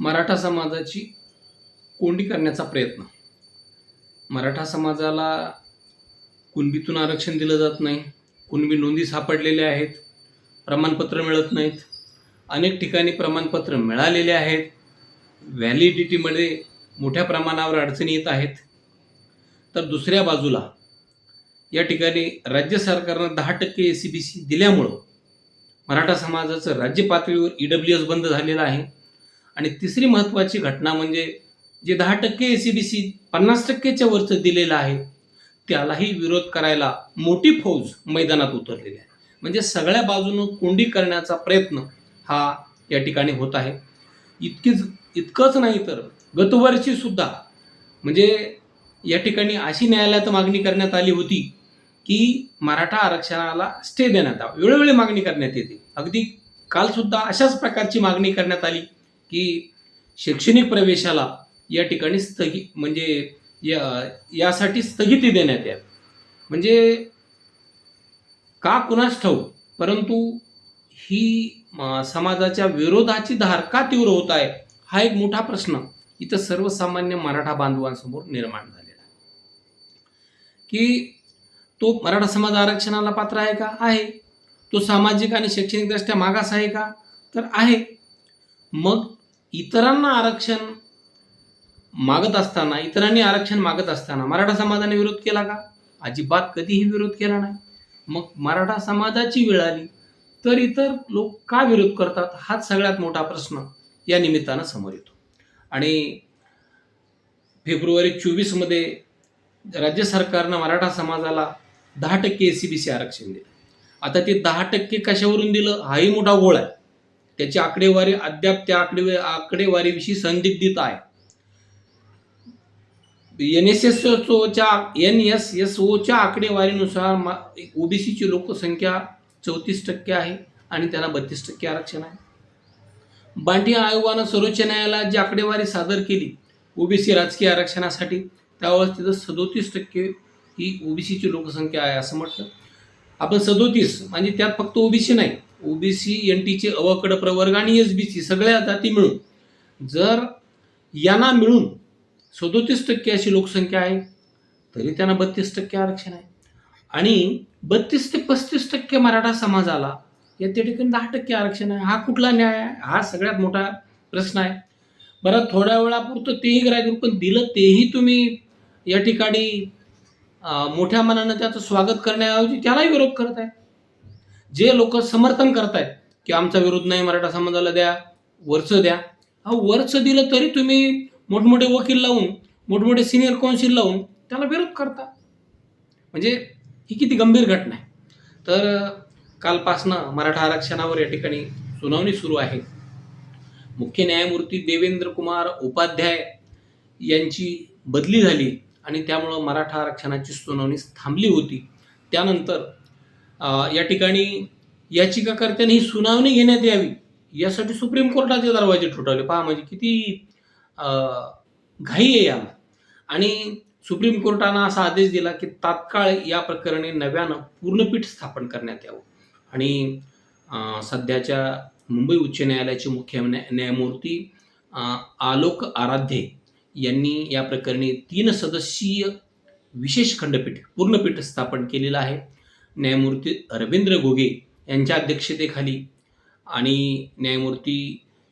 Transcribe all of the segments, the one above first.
मराठा समाजाची कोंडी करण्याचा प्रयत्न. मराठा समाजाला कुणबीतून आरक्षण दिलं जात नाही कुणबी नोंदी सापडलेल्या आहेत प्रमाणपत्र मिळत नाहीत अनेक ठिकाणी प्रमाणपत्र मिळालेले आहेत व्हॅलिडिटीमध्ये मोठ्या प्रमाणावर अडचणी येत आहेत. तर दुसऱ्या बाजूला या ठिकाणी राज्य सरकारनं दहा टक्के ए सी बी सी दिल्यामुळं मराठा समाजाचं राज्य पातळीवर ई डब्ल्यू एस बंद झालेलं आहे. आणि तिसरी महत्त्वाची घटना म्हणजे जे दहा टक्के ए सी बी सी पन्नास टक्केच्या वरचं दिलेलं आहे त्यालाही विरोध करायला मोठी फौज मैदानात उतरलेली आहे. म्हणजे सगळ्या बाजूनं कोंडी करण्याचा प्रयत्न हा या ठिकाणी होत आहे. इतकीच इतकंच नाही तर गतवर्षीसुद्धा म्हणजे या ठिकाणी अशी न्यायालयात मागणी करण्यात आली होती की मराठा आरक्षणाला स्टे देण्यात यावा. वेळोवेळी मागणी करण्यात येते. अगदी कालसुद्धा अशाच प्रकारची मागणी करण्यात आली. की शैक्षणिक प्रवेशाला या ठिकाणी स्थगि म्हणजे या यासाठी स्थगिती देण्यात यावी. म्हणजे का कुणास ठाऊक परंतु ही समाजाच्या विरोधाची धार का तीव्र होत आहे हा एक मोठा प्रश्न इथं सर्वसामान्य मराठा बांधवांसमोर निर्माण झालेला आहे. की तो मराठा समाज आरक्षणाला पात्र आहे का? आहे. तो सामाजिक आणि शैक्षणिकदृष्ट्या मागास आहे का? तर आहे. मग इतरांना आरक्षण मागत असताना इतरांनी आरक्षण मागत असताना मराठा समाजाने विरोध केला का? अजिबात कधीही विरोध केला नाही. मग मराठा समाजाची वेळ आली तर इतर लोक का विरोध करतात? हाच सगळ्यात मोठा प्रश्न या निमित्तानं समोर येतो. आणि फेब्रुवारी चोवीसमध्ये राज्य सरकारनं मराठा समाजाला दहा टक्के ए सी बी सी आरक्षण दिलं. आता ते दहा टक्के कशावरून दिलं? हाही मोठा गोळ आहे. त्याची आकडेवारी अद्याप त्या आकडे आकडेवारीविषयी संदिग्धित आहे. एन एस एस ओच्या एन एस एस ओच्या आकडेवारीनुसार मा ओबीसीची लोकसंख्या चौतीस टक्के आहे आणि त्यांना बत्तीस टक्के आरक्षण आहे. बांटी आयोगानं सर्वोच्च न्यायालयात जी आकडेवारी सादर केली ओबीसी राजकीय आरक्षणासाठी त्यावेळेस तिथं सदोतीस टक्के ही ओबीसीची लोकसंख्या आहे असं म्हटलं. आपण सदोतीस म्हणजे त्यात फक्त ओबीसी नाही ओबीसी एन टीचे अवकड प्रवर्ग आणि एस बी सी सगळ्या जाती मिळून जर यांना मिळून सदोतीस टक्के अशी लोकसंख्या आहे तरी त्यांना बत्तीस टक्के आरक्षण आहे. आणि बत्तीस ते पस्तीस टक्के मराठा समाजाला या त्या ठिकाणी दहा टक्के आरक्षण आहे. हा कुठला न्याय आहे? हा सगळ्यात मोठा प्रश्न आहे. बरं थोड्या वेळापुरतं तेही ग्राहक पण दिलं तेही तुम्ही या ठिकाणी मोठ्या मनानं त्याचं स्वागत करण्याऐवजी त्यालाही विरोध करत आहे. जे लोक समर्थन करतायत की आमचा विरोध नाही मराठा समाजाला द्या वरचं द्या. हा वरचं दिलं तरी तुम्ही मोठमोठे वकील लावून मोठमोठे सिनियर कौन्सिल लावून त्याला विरोध करता. म्हणजे ही किती गंभीर घटना आहे. तर कालपासनं मराठा आरक्षणावर या ठिकाणी सुनावणी सुरू आहे. मुख्य न्यायमूर्ती देवेंद्र कुमार उपाध्याय यांची बदली झाली आणि त्यामुळं मराठा आरक्षणाची सुनावणी थांबली होती. त्यानंतर या ठिकाणी याचिकाकर्त्यांनी ही सुनावणी घेण्यात यावी यासाठी सुप्रीम कोर्टाचे दरवाजे ठोठावले. पहा म्हणजे किती घाई आहे याला. आणि सुप्रीम कोर्टानं असा आदेश दिला की तात्काळ या प्रकरणी नव्यानं पूर्णपीठ स्थापन करण्यात यावं. आणि सध्याच्या मुंबई उच्च न्यायालयाचे मुख्य न्या न्यायमूर्ती आलोक आराध्ये यांनी या प्रकरणी तीन सदस्यीय विशेष खंडपीठ पूर्णपीठ स्थापन केलेलं आहे. न्यायमूर्ती रवींद्र घोगे यांच्या अध्यक्षतेखाली आणि न्यायमूर्ती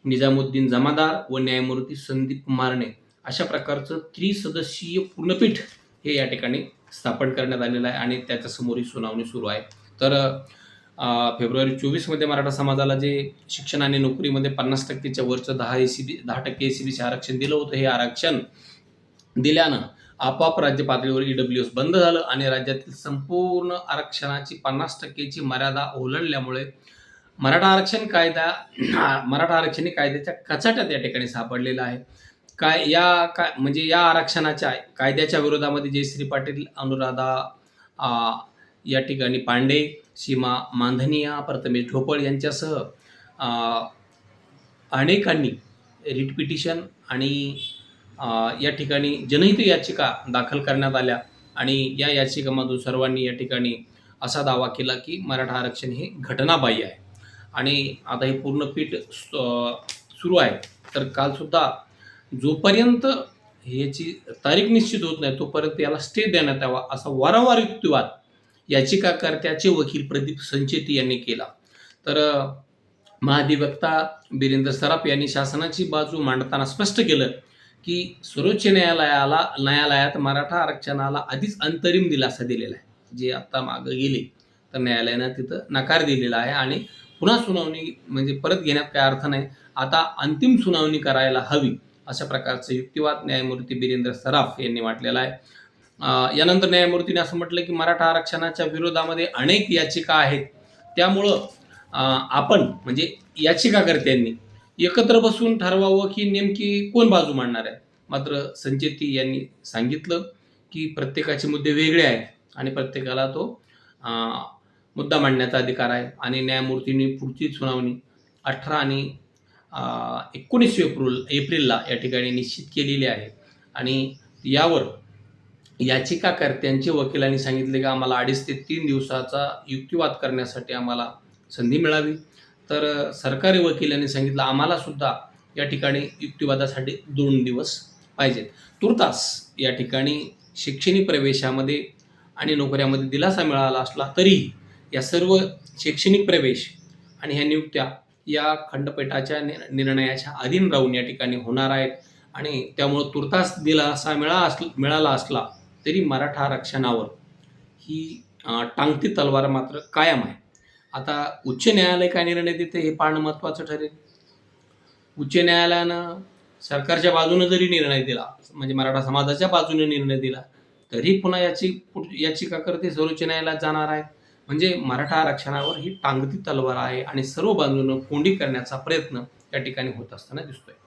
निजामुद्दीन जमादार व न्यायमूर्ती संदीप मारणे अशा प्रकारचं त्रिसदस्यीय पूर्णपीठ हे या ठिकाणी स्थापन करण्यात आलेलं आहे आणि त्याच्यासमोर ही सुनावणी सुरू आहे. तर फेब्रुवारी चोवीसमध्ये मराठा समाजाला जे शिक्षण आणि नोकरीमध्ये पन्नास टक्केच्या वरचं दहा ए सी बी दहा टक्के ए सी बीचे आरक्षण दिलं होतं हे आरक्षण दिल्यानं आपोआप राज्य पातळीवर ई डब्ल्यू एस बंद झालं आणि राज्यातील संपूर्ण आरक्षणाची पन्नास टक्केची मर्यादा ओलांडल्यामुळे मराठा आरक्षण कायदा मराठा आरक्षण हे कायद्याच्या कचाट्यात या ठिकाणी सापडलेला आहे. काय या काय म्हणजे या आरक्षणाच्या कायद्याच्या विरोधामध्ये जयश्री पाटील अनुराधा या ठिकाणी पांडे सीमा मांधनिया प्रथमेश ढोपळ यांच्यासह अनेकांनी रिट पिटिशन आणि या ठिकाणी जनहित याचिका दाखल करण्यात आल्या आणि या याचिकामधून सर्वांनी या ठिकाणी असा दावा केला की मराठा आरक्षण हे घटनाबाह्य आहे. आणि आता हे पूर्ण पीठ सु- सुरू आहे. तर कालसुद्धा जोपर्यंत ह्याची तारीख निश्चित होत नाही तोपर्यंत याला स्टे देण्यात यावा असा वारंवार युक्तिवाद याचिकाकर्त्याचे वकील प्रदीप संचेती यांनी केला. तर महाधिवक्ता बिरेंद्र सराफ यांनी शासनाची बाजू मांडताना स्पष्ट केलं की सर्वोच्च न्यायालयाला न्यायालयात मराठा आरक्षणाला आधीच अंतरिम दिलासा दिलेला आहे. जे आत्ता मागं गेले तर न्यायालयानं तिथं नकार दिलेला आहे आणि पुन्हा सुनावणी म्हणजे परत घेण्यात काय अर्थ नाही. आता अंतिम सुनावणी करायला हवी अशा प्रकारचं युक्तिवाद न्यायमूर्ती बिरेंद्र सराफ यांनी वाटलेला आहे. यानंतर न्यायमूर्तीने असं म्हटलं की मराठा आरक्षणाच्या विरोधामध्ये अनेक याचिका आहेत. त्यामुळं आपण म्हणजे याचिकाकर्त्यांनी एकत्र बसून ठरवावं की नेमकी कोण बाजू मांडणार आहे? मात्र संचेती यांनी सांगितलं की प्रत्येकाचे मुद्दे वेगळे आहेत आणि प्रत्येकाला तो मुद्दा मांडण्याचा अधिकार आहे आणि न्यायमूर्तींनी पुढची सुनावणी अठरा आणि एकोणीस एप्रिल एप्रिलला या ठिकाणी निश्चित केलेली आहे. आणि यावर याचिकाकर्त्यांचे वकिलांनी सांगितले की आम्हाला अडीच ते तीन दिवसाचा युक्तिवाद करण्यासाठी आम्हाला संधी मिळावी. तर सरकारी वकिलांनी सांगितलं आम्हाला सुद्धा या ठिकाणी युक्तिवादासाठी दोन दिवस पाहिजेत. तुर्तास या ठिकाणी शैक्षणिक प्रवेशामध्ये आणि नोकऱ्यामध्ये दिलासा मिळाला असला तरीही या सर्व शैक्षणिक प्रवेश आणि ह्या नियुक्त्या या खंडपीठाच्या नि निर्णयाच्या अधीन राहून या ठिकाणी होणार आहेत. आणि त्यामुळं तुर्तास दिलासा मिळा असला मिळाला असला तरी मराठा आरक्षणावर ही टांगती तलवार मात्र कायम आहे. आता उच्च न्यायालय काय निर्णय देते हे पाहणं महत्त्वाचं ठरेल? उच्च न्यायालयानं सरकारच्या बाजूने जरी निर्णय दिला म्हणजे मराठा समाजाच्या बाजूने निर्णय दिला तरी पुन्हा याची याचिका करते सर्वोच्च न्यायालयात जाणार आहे. म्हणजे मराठा आरक्षणावर ही टांगती तलवार आहे आणि सर्व बाजूनं कोंडी करण्याचा प्रयत्न त्या ठिकाणी होत असताना दिसतोय.